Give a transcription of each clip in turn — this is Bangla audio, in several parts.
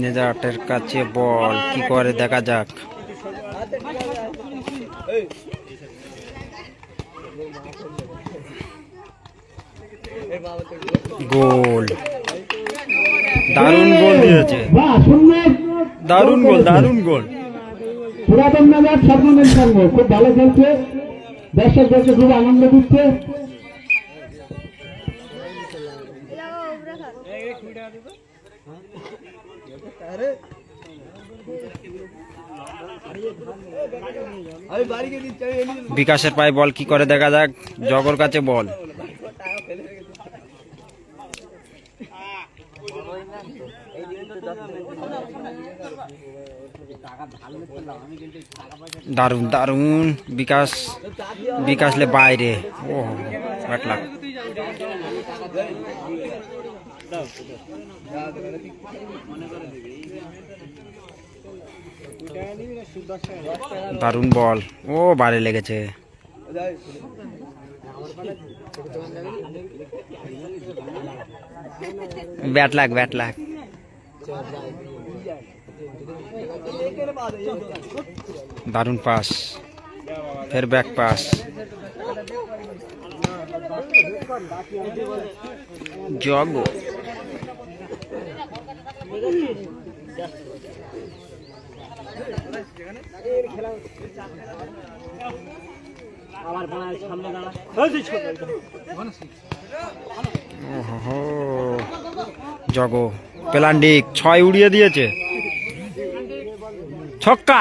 নেজাটের কাছে বল কি করে দেখা যাক। গোল। দারুণ গোল দিয়েছে। বাহ দারুণ গোল দারুণ গোল। পুরাতন নগর সর্বমেন সর্ব খুব ভালো খেলছে। দর্শকদেরকে খুব আনন্দ দিচ্ছে। বিকাশের পায়ে বল কি করে দেখা যাক? জগর কাছে বল। দারুণ দারুণ বিকাশ, বিকাশলে বাইরে। ও লাখ। দারুণ বল। ও, বাইরে লেগেছে। ব্যাট লাগ ব্যাট লাগ। দারুণ পাস। ফের ব্যাক পাস জগ। ওহো। জগ। প্লান্ডিক, ছয় উড়িয়ে দিয়েছে। ছক্কা!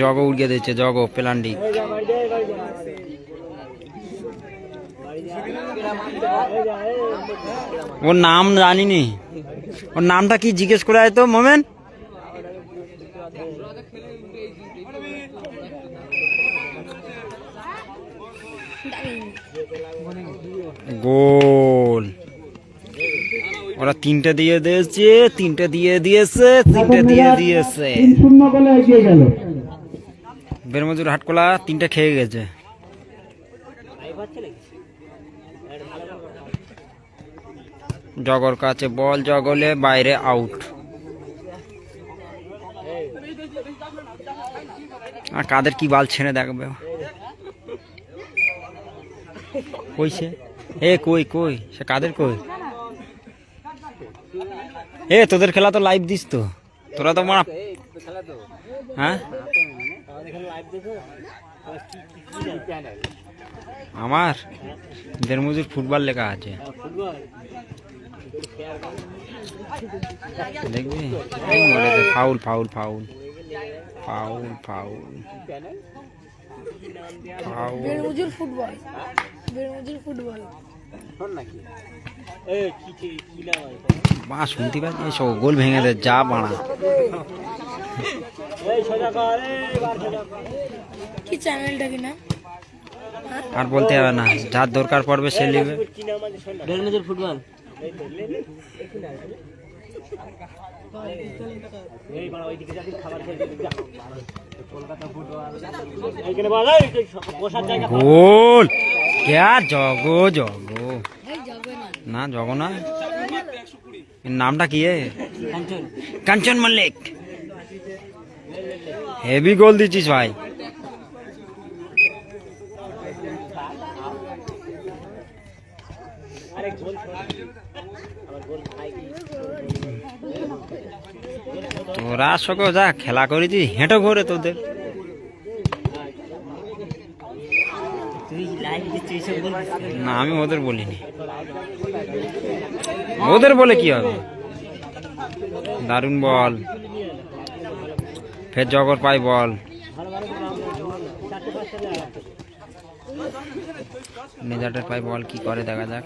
জগ উড়িয়ে দিয়েছে জগ প্লান্ডিক। ওর নাম জানিনি। ওর নামটা কি জিজ্ঞেস করে তো, মোমেন? গোল। ওরা তিনটে দিয়ে দিয়েছে, তিনটে দিয়ে দিয়েছে, তিনটে দিয়ে দিয়েছে। বেরমজুর হাটকোলা তিনটে খেয়ে গেছে। জগর কাছে বল, জগলে বাইরে আউট। আর কাদের কি বাল ছেড়ে দেখবে? কই সে? এ, কই কই? সে কাদের কই? এ, তোদের খেলা তো লাইভ দিস তো। তোরা তো মারা হ্যাঁ? আমার? দেড়মজুর ফুটবল লেখা আছে। দেখবি। Foul foul foul foul foul foul football football. মা শুনতে পাচ্ছি সব গোল ভেঙে দে যা বাড়া কি চ্যানেলটা কি না আর বলতে হবে না যার দরকার পড়বে সে নেবে ফুটবল। গোল! জগো জগো। না না। নামটা কি? কাঞ্চন মল্লিক। হেভি গোল দিচ্ছিস ভাই। তোরা সকে যা খেলা করেছিস, হেঁটো ঘোরে তোদের। না আমি ওদের বলিনি। ওদের বলে কি হবে? দারুণ বল। ফের জগর পাই বল। নেজাটের পাই বল কি করে দেখা যাক।